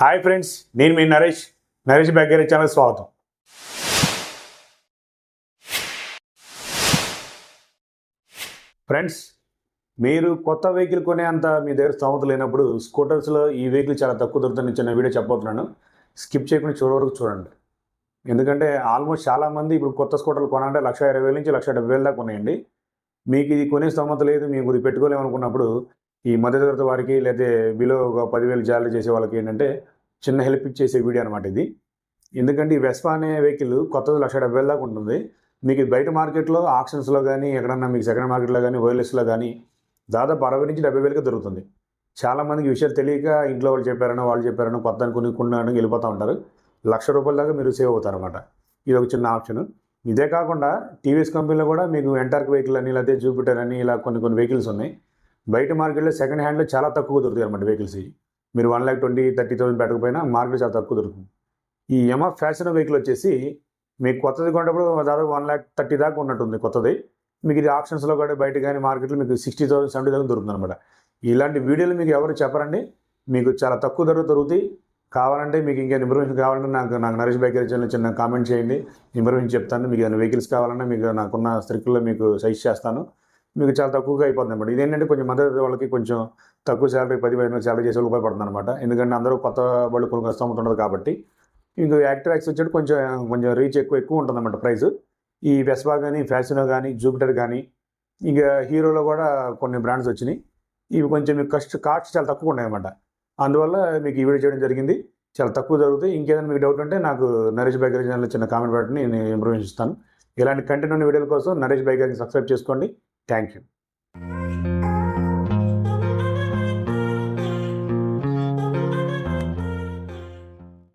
Hi friends నేను మీ Naresh. Naresh Beggari channel స్వాగతం. ఫ్రెండ్స్ మీరు కొత్త వెహికల్ కొనే అంత మీ దగ్గర స్తోమత లేనప్పుడు స్కూటర్స్లో ఈ వెహికల్ చాలా తక్కువ దొరుకుతుంది చిన్న వీడియో చెప్పబోతున్నాను. స్కిప్ చేయకుండా చూడ వరకు చూడండి. ఎందుకంటే ఆల్మోస్ట్ చాలామంది ఇప్పుడు కొత్త స్కూటర్లు కొనాలంటే లక్ష ఇరవై వేల నుంచి లక్ష డెబ్బై వేల దాకా ఉన్నాయండి మీకు ఇది కొనే స్తోమత లేదు మీకు ఇది పెట్టుకోలేమనుకున్నప్పుడు ఈ మధ్యతరగతి వారికి లేదా బిలో ఒక పదివేలు జారీ చేసే వాళ్ళకి ఏంటంటే చిన్న హెల్ప్ చేసే వీడియో అనమాట ఇది. ఎందుకంటే ఈ వెస్పా అనే వెహికల్ కొత్తది లక్ష డెబ్బై వేల దాకా ఉంటుంది. మీకు బయట మార్కెట్లో ఆప్షన్స్లో కానీ ఎక్కడన్నా మీకు సెకండ్ మార్కెట్లో కానీ వైర్లెస్లో కానీ దాదాపు అరవై నుంచి డెబ్బై వేలకే దొరుకుతుంది. చాలామందికి విషయాలు తెలియక ఇంట్లో వాళ్ళు చెప్పారనో వాళ్ళు చెప్పారనో కొత్త అనుకుని కొన్నాను వెళ్ళిపోతూ ఉంటారు. లక్ష రూపాయల దాకా మీరు సేవ్ అవుతారు అనమాట ఇది ఒక చిన్న ఆప్షన్. ఇదే కాకుండా టీవీఎస్ కంపెనీలో కూడా మీకు ఎంటార్క్ వెహికల్ అని లేకపోతే జూపిటర్ అని ఇలా కొన్ని కొన్ని వెహికల్స్ ఉన్నాయి. బయట మార్కెట్లో సెకండ్ హ్యాండ్లో చాలా తక్కువ దొరుకుతాయి అనమాట వెహికల్స్ మీరు one lakh twenty thirty thousand పెట్టకపోయినా మార్కెట్ చాలా తక్కువ దొరుకుతుంది. ఈ యమా ఫ్యాషన్ వెహికల్ వచ్చేసి మీకు కొత్తది కొన్నప్పుడు దాదాపు వన్ ల్యాక్ థర్టీ దాకా ఉన్నట్టుంది కొత్తది. మీకు ఇది ఆప్షన్స్లో కూడా బయట కానీ మార్కెట్లో మీకు సిక్స్టీ థౌసండ్ సెవెంటీ థౌసండ్ దొరుకుతుంది అనమాట ఇలాంటి వీడియోలు మీకు ఎవరు చెప్పరండి. మీకు చాలా తక్కువ ధర దొరుకుతాయి. కావాలంటే మీకు ఇంకా ఇన్ఫర్మేషన్ కావాలంటే నాకు నాకు నరేష్ బైక్ ఛానల్ చిన్న కామెంట్ చేయండి. ఇన్ఫర్మేషన్ చెప్తాను. మీకు ఏదైనా వెహికల్స్ కావాలన్నా మీకు నాకున్న స్ట్రిక్లో మీకు సజెస్ట్ చేస్తాను. మీకు చాలా తక్కువగా అయిపోతుంది అనమాట ఇదేంటంటే కొంచెం మద్దతు వాళ్ళకి కొంచెం తక్కువ శాలరీ పది పదిహేను శాలరీ చేసే వాళ్ళు ఉపయోగపడుతుంది అనమాట ఎందుకంటే అందరూ కొత్త వాళ్ళు కొన్ని వస్తూ కాబట్టి. ఇంకా యాక్టర్ యాక్స్ వచ్చేటప్పుడు కొంచెం కొంచెం రీచ్ ఎక్కువ ఎక్కువ ఉంటుంది అనమాట ప్రైస్. ఈ వెస్బా కానీ ఫ్యాషనో కానీ జూపిటర్ కానీ ఇంకా హీరోలో కూడా కొన్ని బ్రాండ్స్ వచ్చినాయి. ఇవి కొంచెం మీకు కష్ట కాస్ట్ చాలా తక్కువ ఉన్నాయి అనమాట అందువల్ల మీకు ఈ వీడియో చేయడం జరిగింది. చాలా తక్కువ జరుగుతాయి. ఇంకేదైనా మీకు డౌట్ ఉంటే నాకు నరేష్ బైకర్ ఛానల్ చిన్న కామెంట్ పెట్టండి. నేను ఇంప్రూవ్ ఇస్తాను. ఇలాంటి కంటెంట్ ఉన్న వీడియోల కోసం నరేష్ బైకర్ని సబ్స్క్రైబ్ చేసుకోండి. Thank you.